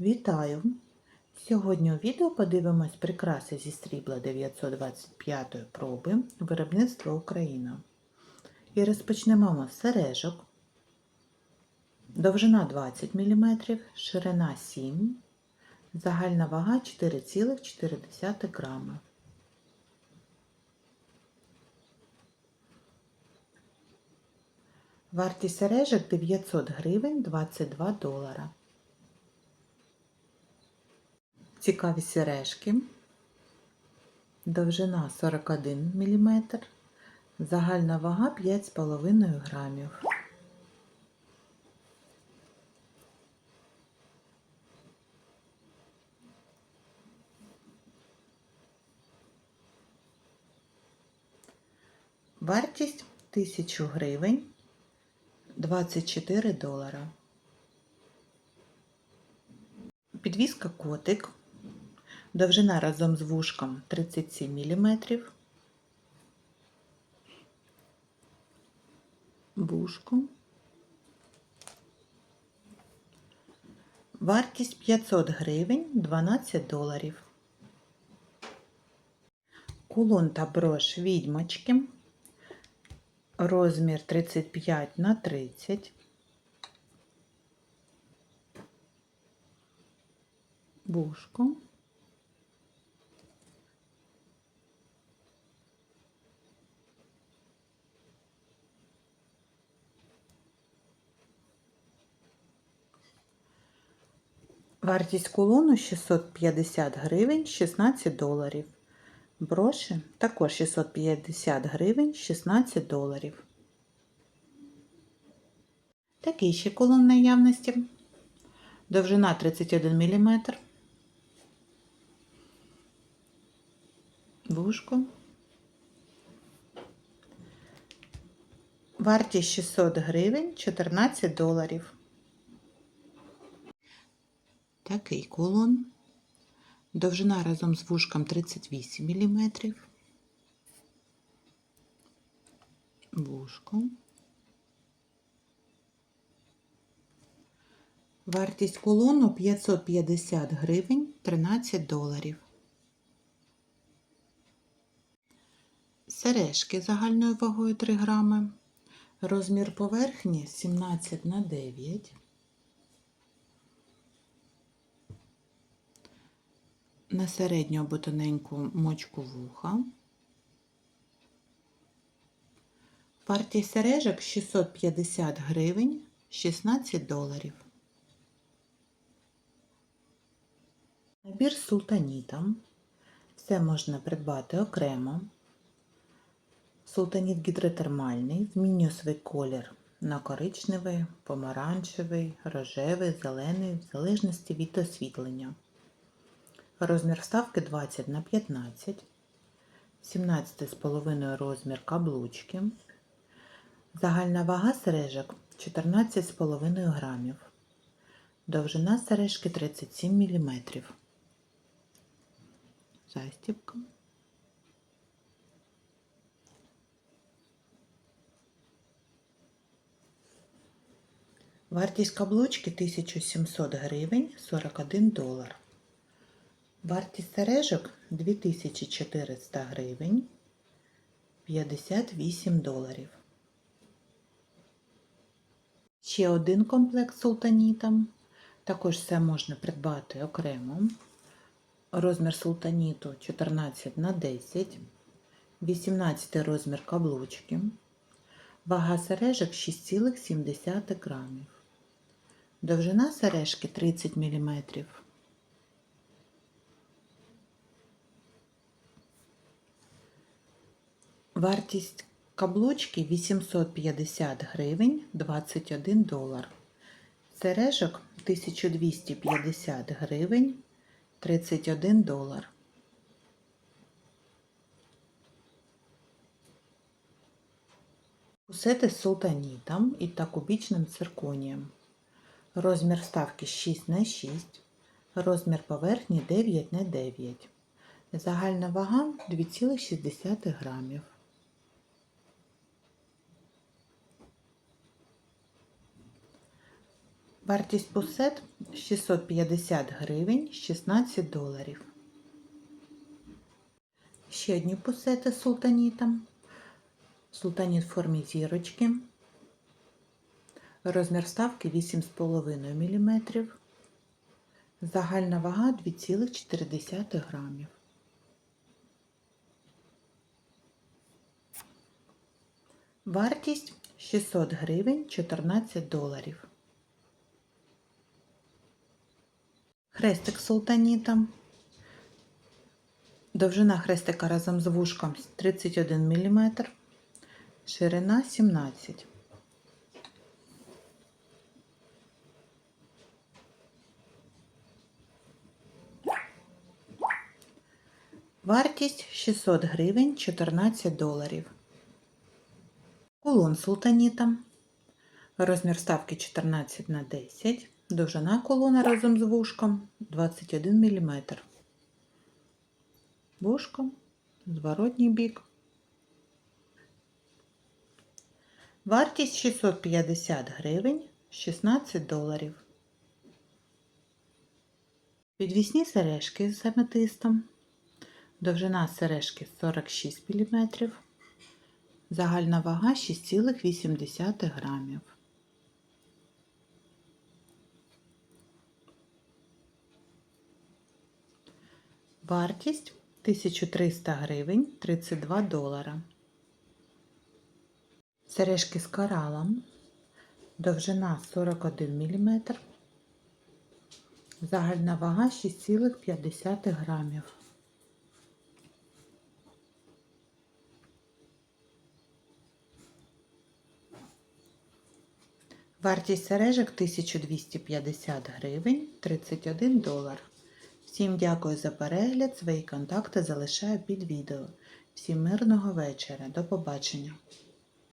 Вітаю! Сьогодні у відео подивимось прикраси зі срібла 925 проби виробництва Україна. І розпочнемо ми з сережок. Довжина 20 мм, ширина 7 загальна вага 4,4 грами. Вартість сережок 900 гривень 22 долара. Цікаві сережки. Довжина 41 мм, загальна вага 5,5 грамів. Вартість 1000 гривень 24 долара. Підвіска котик. Довжина разом з вушком 37 мм. Вушко. Вартість 500 гривень 12 доларів. Кулон та брош відьмочки. Розмір 35 на 30. Вушко. Вартість кулону 650 гривень 16 доларів. Броші також 650 гривень 16 доларів. Такий ще кулон наявності. Довжина 31 мм. Вушко. Вартість 600 гривень 14 доларів. Такий кулон. Довжина разом з вушком 38 мм. Вушко. Вартість кулону 550 гривень 13 доларів. Сережки загальною вагою 3 грами. Розмір поверхні 17 на 9. На середню або тоненьку мочку вуха. Партія сережок 650 гривень 16 доларів. Набір з султанітом. Все можна придбати окремо. Султаніт гідротермальний. Змінює свій колір на коричневий, помаранчевий, рожевий, зелений, в залежності від освітлення. Розмір вставки 20 на 15, 17,5 розмір каблучки. Загальна вага сережок 14,5 грамів. Довжина сережки 37 мм. Застібка. Вартість каблучки 1700 гривень 41 долар. Вартість сережок 2400 гривень 58 доларів. Ще один комплект султанітом. Також все можна придбати окремо. Розмір султаніту 14 на 10, 18 розмір каблучки. Вага сережок 6,7 грамів. Довжина сережки 30 мм. Вартість каблучки 850 гривень 21 долар. Сережок 1250 гривень 31 долар. Усети з султанітом і та кубічним цирконієм. Розмір ставки 6 на 6, розмір поверхні 9 на 9. Загальна вага 2,6 грамів. Вартість пусет 650 гривень 16 доларів. Ще одні пусети з султанітом. Султаніт в формі зірочки. Розмір вставки 8,5 мм. Загальна вага 2,4 грамів. Вартість 600 гривень 14 доларів. Хрестик султаніта. Довжина хрестика разом з вушком 31 мм, ширина 17 Вартість 600 гривень 14 доларів. Кулон султаніта. Розмір ставки 14 на 10. Довжина колона разом з вушком 21 мм. Вушко, зворотній бік. Вартість 650 гривень 16 доларів. Підвісні сережки з аметистом. Довжина сережки 46 мм. Загальна вага 6,8 грамів. Вартість 1300 гривень 32 долара. Сережки з коралом. Довжина 41 мм. Загальна вага 6,5 грамів. Вартість сережок 1250 гривень 31 долар. Всім дякую за перегляд. Свої контакти залишаю під відео. Всім мирного вечора. До побачення.